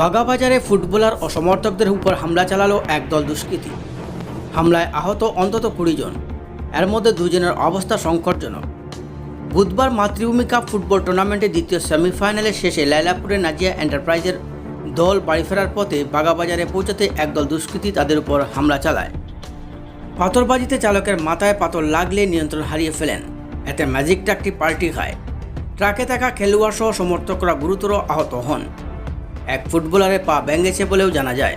বাগাবাজারে footballer ও সমর্থকদের উপর হামলা চালালো একদল দুষ্কৃতী। হামলায় আহত অন্তত কুড়ি জন। এর মধ্যে দুজনের অবস্থা সংকটজনক। বুধবার মাতৃভূমি কাপ ফুটবল টুর্নামেন্টের দ্বিতীয় সেমিফাইনালের শেষে লাইলাপুরের নাজিয়া এন্টারপ্রাইজের দল বাড়ি ফেরার পথে বাগাবাজারে পৌঁছতে একদল দুষ্কৃতী তাদের উপর হামলা চালায়। পাথরবাজিতে চালকের মাথায় পাথর লাগলে নিয়ন্ত্রণ হারিয়ে ফেলেন। এতে ম্যাজিক ট্রাকটি পাল্টি খায়। ট্রাকে থাকা খেলোয়াড় সহ সমর্থকরা গুরুতর আহত হন। এক ফুটবলারের পা ভেঙেছে বলেও জানা যায়।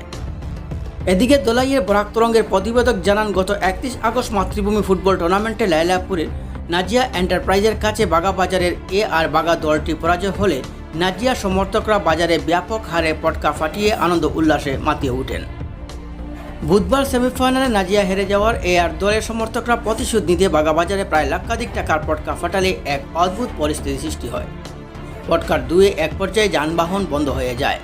এদিকে দোলাইয়ের বরাক তরঙ্গের প্রতিবেদক জানান, গত একত্রিশ আগস্ট মাতৃভূমি ফুটবল টুর্নামেন্টে লাইলাপুরের নাজিয়া এন্টারপ্রাইজের কাছে বাগা বাজারের এ আর বাগা দলটি পরাজয় হলে নাজিয়া সমর্থকরা বাজারে ব্যাপক হারে পটকা ফাটিয়ে আনন্দ উল্লাসে মাতিয়ে ওঠেন। বুধবার সেমিফাইনালে নাজিয়া হেরে যাওয়ার এ আর দলের সমর্থকরা প্রতিশোধ নিতে বাগাবাজারে প্রায় লাক্ষাধিক টাকার পটকা ফাটালে এক অদ্ভুত পরিস্থিতি সৃষ্টি হয়। পটকার দুয়ে এক পর্যায়ে যানবাহন বন্ধ হয়ে যায়।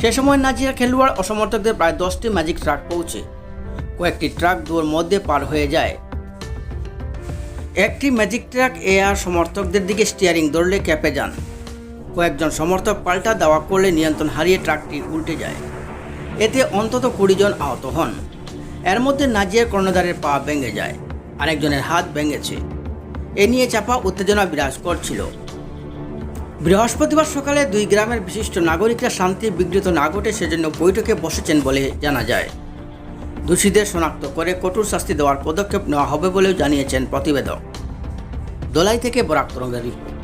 সে সময় নাজিয়া খেলোয়াড় ও সমর্থকদের প্রায় দশটি ম্যাজিক ট্রাক পৌঁছে। কয়েকটি ট্রাক দুয়োর মধ্যে পার হয়ে যায়। একটি ম্যাজিক ট্রাক এ আর সমর্থকদের দিকে স্টিয়ারিং ধরলে ক্যাপে যান। কয়েকজন সমর্থক পাল্টা দাওয়া করলে নিয়ন্ত্রণ হারিয়ে ট্রাকটি উল্টে যায়। এতে অন্তত কুড়ি জন আহত হন। এর মধ্যে নাজিয়ার কর্ণধারের পা ভেঙে যায়। আরেকজনের হাত ভেঙেছে। এ নিয়ে চাপা উত্তেজনা বিরাজ করছিল। বৃহস্পতিবার সকালে দুই গ্রামের বিশিষ্ট নাগরিকরা শান্তি বিঘ্নিত না ঘটে সেজন্য বৈঠকে বসেছেন বলে জানা যায়। দোষীদের শনাক্ত করে কঠোর শাস্তি দেওয়ার পদক্ষেপ নেওয়া হবে বলেও জানিয়েছেন প্রতিবেদক। দোলাই থেকে বরাক রিপোর্ট।